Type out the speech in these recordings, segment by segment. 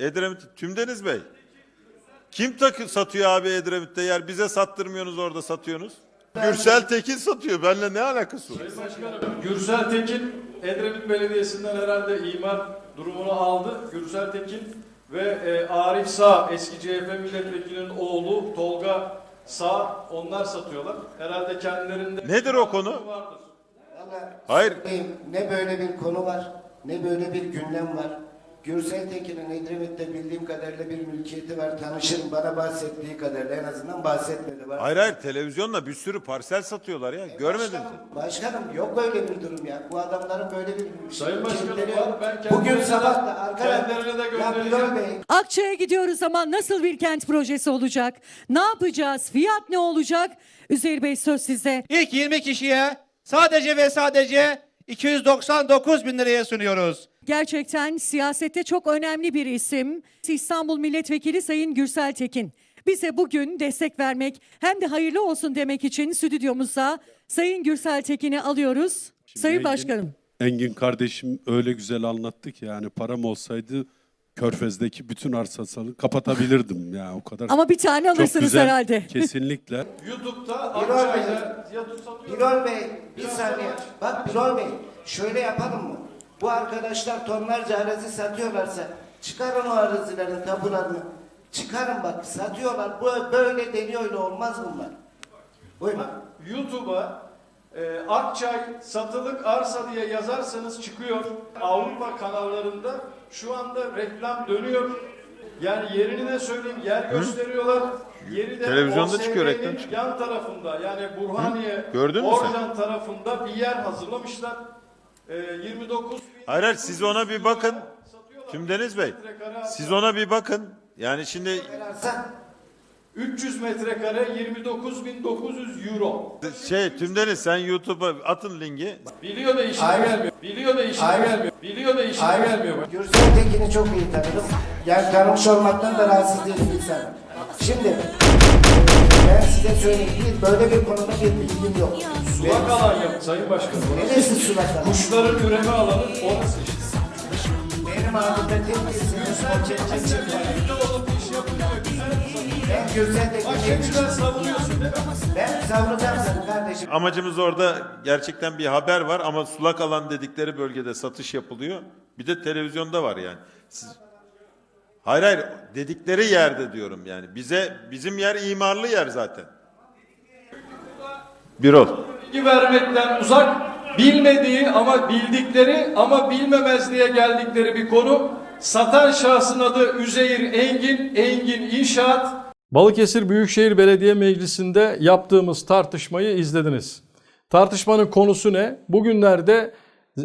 Edremit Tümdeniz Bey. Kim takı satıyor abi Edremit'te yer? Bize sattırmıyorsunuz orada satıyorsunuz. Gürsel Tekin satıyor. Benimle ne alakası var? Sayın Başkanım, Gürsel Tekin Edremit Belediyesi'nden herhalde imar durumunu aldı. Gürsel Tekin ve e, Arif Sağ eski CHP milletvekilinin oğlu Tolga Sağ onlar satıyorlar. Herhalde kendilerinde Nedir o konu? Vardır. Vallahi Hayır. Ne böyle bir konu var, ne böyle bir gündem var. Gürsel Tekin'in Edremit'te bildiğim kadarıyla bir mülkiyeti var. Tanışırım bana bahsettiği kadarıyla en azından bahsetmedi. Var. Hayır hayır televizyonla bir sürü parsel satıyorlar ya. Görmediniz mi? Başkanım, başkanım yok öyle bir durum ya. Bu adamların böyle bir Sayın Başkanım mülkiyetleri var. Ben Bugün sabah da de Ya göndereceğim. Akçay'a gidiyoruz ama nasıl bir kent projesi olacak? Ne yapacağız? Fiyat ne olacak? Üzeyir Bey söz sizde. İlk 20 kişiye sadece ve sadece 299 bin liraya sunuyoruz. Gerçekten siyasette çok önemli bir isim. İstanbul Milletvekili Sayın Gürsel Tekin. Bize bugün destek vermek hem de hayırlı olsun demek için stüdyomuza Sayın Gürsel Tekin'i alıyoruz. Sayın Engin- Başkanım. Engin kardeşim öyle güzel anlattı ki yani param olsaydı Körfez'deki bütün arsasalı kapatabilirdim ya o kadar. Ama bir tane alırsınız güzel, herhalde. Kesinlikle. YouTube'da Birol Bey. Birol Bey bir saniye. Bak Birol Bey şöyle yapalım mı? Bu arkadaşlar tonlarca arazi satıyorlarsa çıkarın o arazilerin tapularını. Çıkarın bak satıyorlar. Bu böyle deniyor olmaz bunlar. Buyurun. YouTube'a e, Akçay satılık arsa diye yazarsanız çıkıyor. Avrupa kanallarında şu anda reklam dönüyor. Yani yerini de söyleyeyim yer gösteriyorlar. Yeri de Televizyonda çıkıyor reklam yan tarafında yani Burhaniye Gördün? Orjan tarafında bir yer hazırlamışlar. E, 29 bin Hayır hayır siz ona bir bakın. satıyorlar. Tümdeniz Bey. Siz ona bir bakın. Yani şimdi Arsa 300 metrekare 29.900 euro. şey Tümdeniz sen YouTube'a atın linki. Biliyor da işine Hayır. gelmiyor. Biliyor da işine Hayır. gelmiyor. Biliyor da işine Hayır. gelmiyor. Gürsel Tekin'i çok iyi tanırım. Yani tanımış olmaktan da rahatsız değilim insan. Şimdi ben size söyleyeyim. Bir, böyle bir konuda bir bilgim yok. Sulak alan yap Sayın Başkanım. Neresi sulak alan? Kuşların üreme alanı orası işte. Benim ağzımda tek bir iş yapılıyor. Güzel. Ben şimdiden savunuyorsun değil mi? ben savunacağım seni kardeşim. Amacımız orada gerçekten bir haber var ama sulak alan dedikleri bölgede satış yapılıyor. Bir de televizyonda var yani. Siz... Hayır hayır dedikleri yerde diyorum yani. Bize bizim yer imarlı yer zaten. Birol. Bilgi vermekten uzak, bilmediği ama bildikleri ama bilmemezliğe geldikleri bir konu. Satan şahsın adı Üzeyir Engin, Engin İnşaat. Balıkesir Büyükşehir Belediye Meclisi'nde yaptığımız tartışmayı izlediniz. Tartışmanın konusu ne? Bugünlerde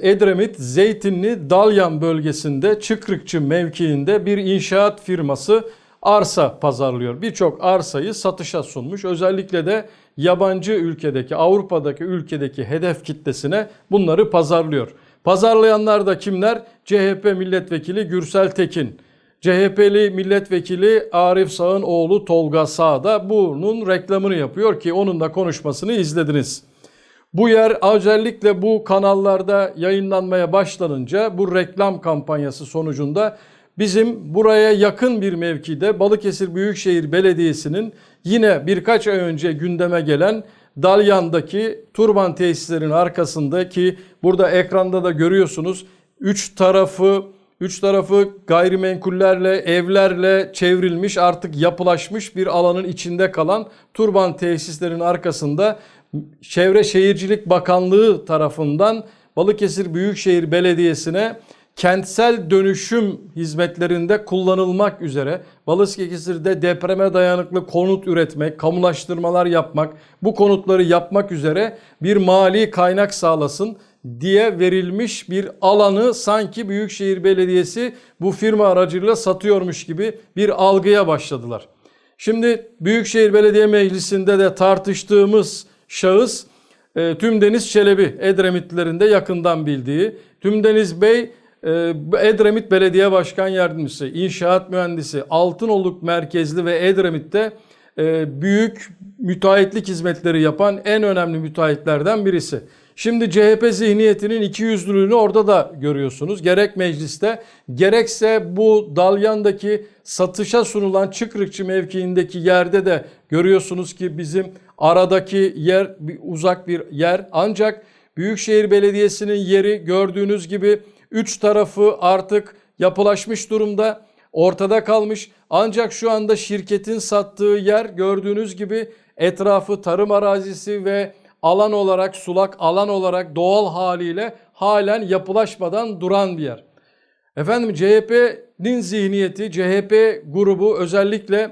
Edremit Zeytinli Dalyan bölgesinde Çıkrıkçı mevkiinde bir inşaat firması arsa pazarlıyor. Birçok arsayı satışa sunmuş. Özellikle de yabancı ülkedeki, Avrupa'daki ülkedeki hedef kitlesine bunları pazarlıyor. Pazarlayanlar da kimler? CHP milletvekili Gürsel Tekin. CHP'li milletvekili Arif Sağ'ın oğlu Tolga Sağ da bunun reklamını yapıyor ki onun da konuşmasını izlediniz. Bu yer özellikle bu kanallarda yayınlanmaya başlanınca bu reklam kampanyası sonucunda bizim buraya yakın bir mevkide Balıkesir Büyükşehir Belediyesi'nin yine birkaç ay önce gündeme gelen Dalyan'daki turban tesislerin arkasındaki burada ekranda da görüyorsunuz üç tarafı Üç tarafı gayrimenkullerle, evlerle çevrilmiş artık yapılaşmış bir alanın içinde kalan turban tesislerin arkasında Çevre Şehircilik Bakanlığı tarafından Balıkesir Büyükşehir Belediyesi'ne kentsel dönüşüm hizmetlerinde kullanılmak üzere Balıkesir'de depreme dayanıklı konut üretmek, kamulaştırmalar yapmak, bu konutları yapmak üzere bir mali kaynak sağlasın diye verilmiş bir alanı sanki Büyükşehir Belediyesi bu firma aracılığıyla satıyormuş gibi bir algıya başladılar. Şimdi Büyükşehir Belediye Meclisi'nde de tartıştığımız şahıs e, Tümdeniz Çelebi Edremitlilerin de yakından bildiği. Tümdeniz Bey e, Edremit Belediye Başkan Yardımcısı, inşaat mühendisi, Altınoluk merkezli ve Edremit'te e, büyük müteahhitlik hizmetleri yapan en önemli müteahhitlerden birisi. Şimdi CHP zihniyetinin iki yüzlülüğünü orada da görüyorsunuz. Gerek mecliste gerekse bu Dalyan'daki satışa sunulan Çıkrıkçı mevkiindeki yerde de görüyorsunuz ki bizim aradaki yer uzak bir yer. Ancak Büyükşehir Belediyesi'nin yeri gördüğünüz gibi üç tarafı artık yapılaşmış durumda ortada kalmış. Ancak şu anda şirketin sattığı yer gördüğünüz gibi etrafı tarım arazisi ve alan olarak sulak alan olarak doğal haliyle halen yapılaşmadan duran bir yer. Efendim CHP'nin zihniyeti, CHP grubu özellikle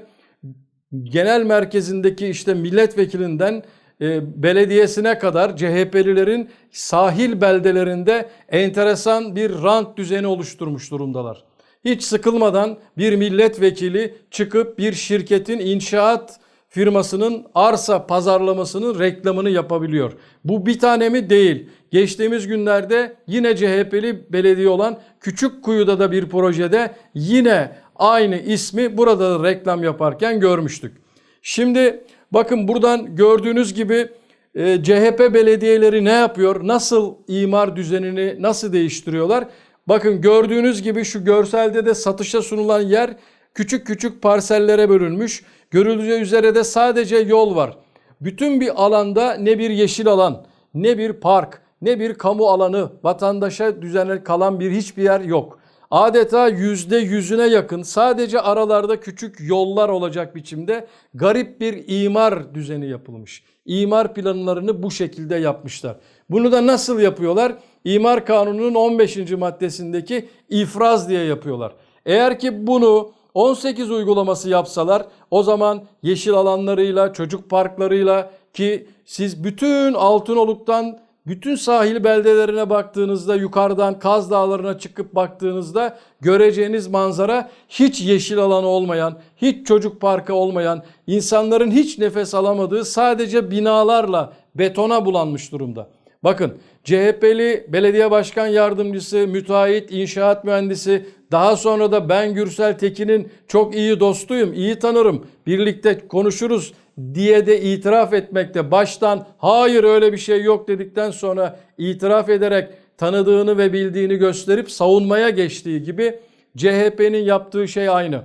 genel merkezindeki işte milletvekilinden e, belediyesine kadar CHP'lilerin sahil beldelerinde enteresan bir rant düzeni oluşturmuş durumdalar. Hiç sıkılmadan bir milletvekili çıkıp bir şirketin inşaat firmasının arsa pazarlamasının reklamını yapabiliyor. Bu bir tane mi? Değil. Geçtiğimiz günlerde yine CHP'li belediye olan Küçükkuyu'da da bir projede yine aynı ismi burada da reklam yaparken görmüştük. Şimdi bakın buradan gördüğünüz gibi e, CHP belediyeleri ne yapıyor? Nasıl imar düzenini nasıl değiştiriyorlar? Bakın gördüğünüz gibi şu görselde de satışa sunulan yer küçük küçük parsellere bölünmüş. Görüldüğü üzere de sadece yol var. Bütün bir alanda ne bir yeşil alan, ne bir park, ne bir kamu alanı, vatandaşa düzenli kalan bir hiçbir yer yok. Adeta yüzde yüzüne yakın sadece aralarda küçük yollar olacak biçimde garip bir imar düzeni yapılmış. İmar planlarını bu şekilde yapmışlar. Bunu da nasıl yapıyorlar? İmar Kanunu'nun 15. maddesindeki ifraz diye yapıyorlar. Eğer ki bunu 18 uygulaması yapsalar o zaman yeşil alanlarıyla, çocuk parklarıyla ki siz bütün Altınoluk'tan bütün sahil beldelerine baktığınızda yukarıdan Kaz Dağları'na çıkıp baktığınızda göreceğiniz manzara hiç yeşil alanı olmayan, hiç çocuk parkı olmayan, insanların hiç nefes alamadığı sadece binalarla betona bulanmış durumda. Bakın CHP'li belediye başkan yardımcısı, müteahhit, inşaat mühendisi, daha sonra da ben Gürsel Tekin'in çok iyi dostuyum, iyi tanırım, birlikte konuşuruz diye de itiraf etmekte baştan hayır öyle bir şey yok dedikten sonra itiraf ederek tanıdığını ve bildiğini gösterip savunmaya geçtiği gibi CHP'nin yaptığı şey aynı.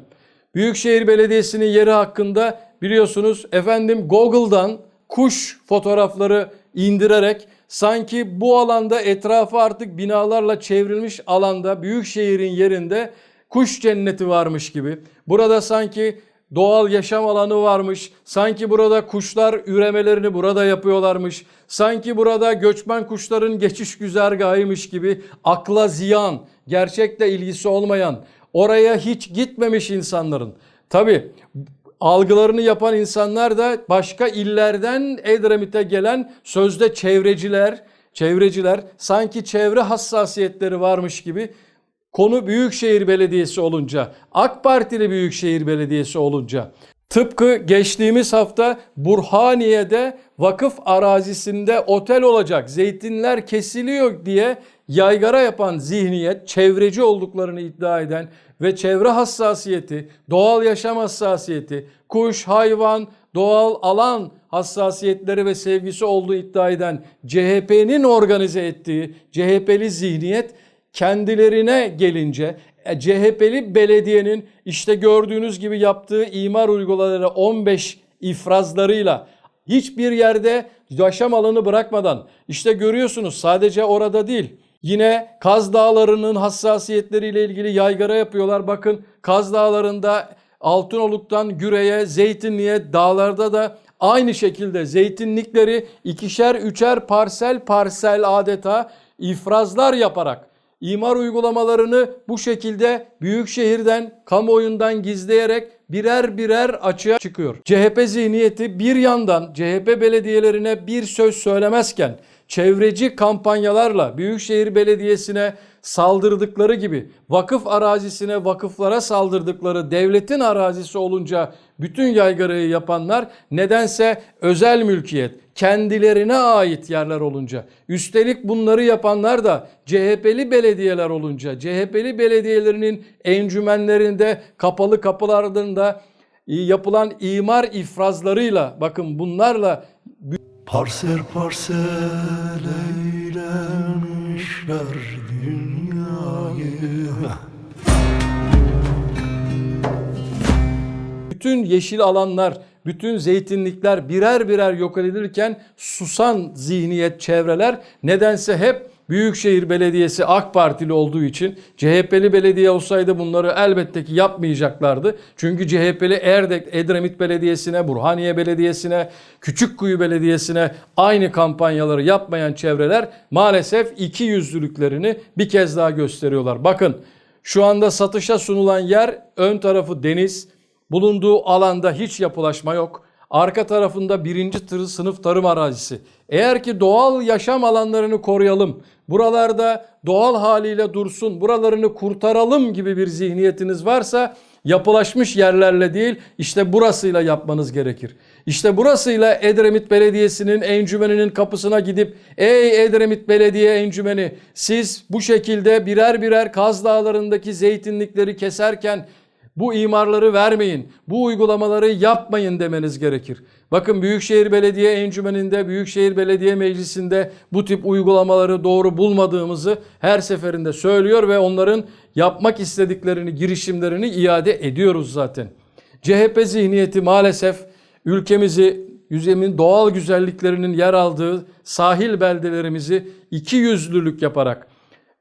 Büyükşehir Belediyesi'nin yeri hakkında biliyorsunuz efendim Google'dan kuş fotoğrafları indirerek sanki bu alanda etrafı artık binalarla çevrilmiş alanda büyükşehirin yerinde kuş cenneti varmış gibi. Burada sanki doğal yaşam alanı varmış. Sanki burada kuşlar üremelerini burada yapıyorlarmış. Sanki burada göçmen kuşların geçiş güzergahıymış gibi akla ziyan, gerçekle ilgisi olmayan, oraya hiç gitmemiş insanların. Tabi algılarını yapan insanlar da başka illerden Edremit'e gelen sözde çevreciler, çevreciler sanki çevre hassasiyetleri varmış gibi konu Büyükşehir Belediyesi olunca, AK Partili Büyükşehir Belediyesi olunca tıpkı geçtiğimiz hafta Burhaniye'de vakıf arazisinde otel olacak, zeytinler kesiliyor diye yaygara yapan zihniyet, çevreci olduklarını iddia eden ve çevre hassasiyeti, doğal yaşam hassasiyeti, kuş, hayvan, doğal alan hassasiyetleri ve sevgisi olduğu iddia eden CHP'nin organize ettiği CHP'li zihniyet kendilerine gelince CHP'li belediyenin işte gördüğünüz gibi yaptığı imar uygulamaları 15 ifrazlarıyla hiçbir yerde yaşam alanı bırakmadan işte görüyorsunuz sadece orada değil. Yine Kaz Dağları'nın hassasiyetleriyle ilgili yaygara yapıyorlar. Bakın Kaz Dağları'nda Altınoluk'tan Güre'ye, Zeytinli'ye dağlarda da aynı şekilde zeytinlikleri ikişer üçer parsel parsel adeta ifrazlar yaparak imar uygulamalarını bu şekilde büyük şehirden, kamuoyundan gizleyerek birer birer açığa çıkıyor. CHP zihniyeti bir yandan CHP belediyelerine bir söz söylemezken çevreci kampanyalarla Büyükşehir Belediyesi'ne saldırdıkları gibi vakıf arazisine vakıflara saldırdıkları devletin arazisi olunca bütün yaygarayı yapanlar nedense özel mülkiyet kendilerine ait yerler olunca üstelik bunları yapanlar da CHP'li belediyeler olunca CHP'li belediyelerinin encümenlerinde kapalı kapılarında yapılan imar ifrazlarıyla bakın bunlarla Parsel parsel eylemişler dünyayı. Bütün yeşil alanlar, bütün zeytinlikler birer birer yok edilirken susan zihniyet çevreler nedense hep Büyükşehir Belediyesi AK Partili olduğu için CHP'li belediye olsaydı bunları elbette ki yapmayacaklardı. Çünkü CHP'li Erdek, Edremit Belediyesi'ne, Burhaniye Belediyesi'ne, Küçükkuyu Belediyesi'ne aynı kampanyaları yapmayan çevreler maalesef iki yüzlülüklerini bir kez daha gösteriyorlar. Bakın şu anda satışa sunulan yer ön tarafı deniz, Bulunduğu alanda hiç yapılaşma yok. Arka tarafında birinci tır, sınıf tarım arazisi. Eğer ki doğal yaşam alanlarını koruyalım, buralarda doğal haliyle dursun, buralarını kurtaralım gibi bir zihniyetiniz varsa yapılaşmış yerlerle değil işte burasıyla yapmanız gerekir. İşte burasıyla Edremit Belediyesi'nin encümeninin kapısına gidip ey Edremit Belediye encümeni siz bu şekilde birer birer Kaz Dağları'ndaki zeytinlikleri keserken bu imarları vermeyin, bu uygulamaları yapmayın demeniz gerekir. Bakın Büyükşehir Belediye Encümeni'nde, Büyükşehir Belediye Meclisi'nde bu tip uygulamaları doğru bulmadığımızı her seferinde söylüyor ve onların yapmak istediklerini, girişimlerini iade ediyoruz zaten. CHP zihniyeti maalesef ülkemizi, yüzemin doğal güzelliklerinin yer aldığı sahil beldelerimizi iki yüzlülük yaparak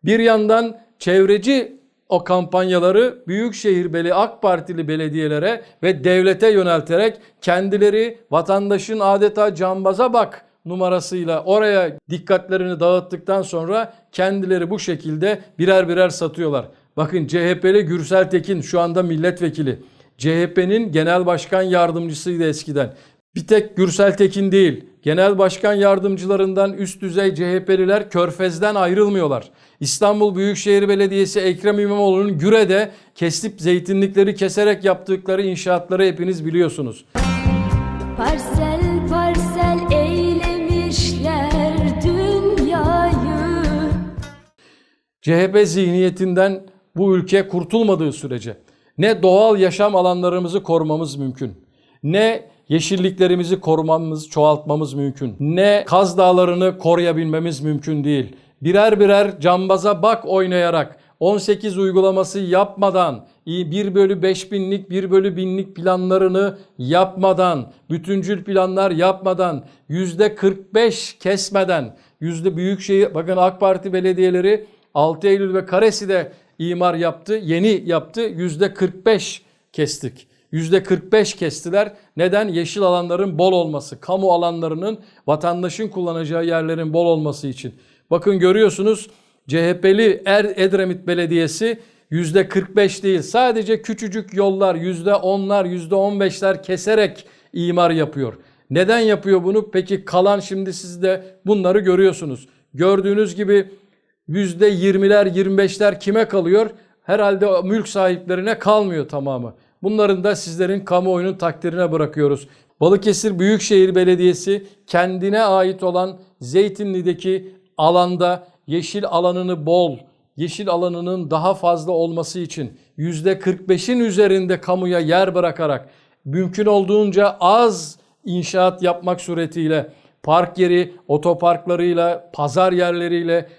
bir yandan çevreci o kampanyaları Büyükşehir Beli AK Partili belediyelere ve devlete yönelterek kendileri vatandaşın adeta cambaza bak numarasıyla oraya dikkatlerini dağıttıktan sonra kendileri bu şekilde birer birer satıyorlar. Bakın CHP'li Gürsel Tekin şu anda milletvekili. CHP'nin genel başkan yardımcısıydı eskiden. Bir tek Gürsel Tekin değil, genel başkan yardımcılarından üst düzey CHP'liler körfezden ayrılmıyorlar. İstanbul Büyükşehir Belediyesi Ekrem İmamoğlu'nun Güre'de kesip zeytinlikleri keserek yaptıkları inşaatları hepiniz biliyorsunuz. Parsel parsel eylemişler dünyayı CHP zihniyetinden bu ülke kurtulmadığı sürece ne doğal yaşam alanlarımızı korumamız mümkün. Ne yeşilliklerimizi korumamız, çoğaltmamız mümkün. Ne Kaz Dağları'nı koruyabilmemiz mümkün değil. Birer birer cambaza bak oynayarak 18 uygulaması yapmadan 1 bölü 5 binlik 1 bölü binlik planlarını yapmadan bütüncül planlar yapmadan yüzde 45 kesmeden yüzde büyük şehir bakın AK Parti belediyeleri 6 Eylül ve Karesi'de imar yaptı yeni yaptı yüzde 45 kestik. Yüzde 45 kestiler. Neden? Yeşil alanların bol olması, kamu alanlarının vatandaşın kullanacağı yerlerin bol olması için. Bakın görüyorsunuz CHP'li Er Edremit Belediyesi yüzde 45 değil sadece küçücük yollar yüzde 10'lar yüzde 15'ler keserek imar yapıyor. Neden yapıyor bunu? Peki kalan şimdi siz de bunları görüyorsunuz. Gördüğünüz gibi yüzde 20'ler 25'ler kime kalıyor? Herhalde mülk sahiplerine kalmıyor tamamı. Bunların da sizlerin kamuoyunun takdirine bırakıyoruz. Balıkesir Büyükşehir Belediyesi kendine ait olan Zeytinli'deki alanda yeşil alanını bol, yeşil alanının daha fazla olması için %45'in üzerinde kamuya yer bırakarak mümkün olduğunca az inşaat yapmak suretiyle park yeri, otoparklarıyla, pazar yerleriyle,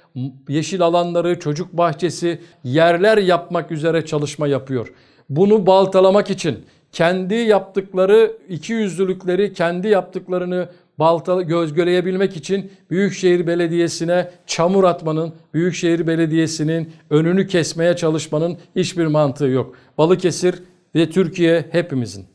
yeşil alanları, çocuk bahçesi, yerler yapmak üzere çalışma yapıyor. Bunu baltalamak için kendi yaptıkları iki yüzlülükleri, kendi yaptıklarını balta gözgöleyebilmek için Büyükşehir Belediyesi'ne çamur atmanın, Büyükşehir Belediyesi'nin önünü kesmeye çalışmanın hiçbir mantığı yok. Balıkesir ve Türkiye hepimizin.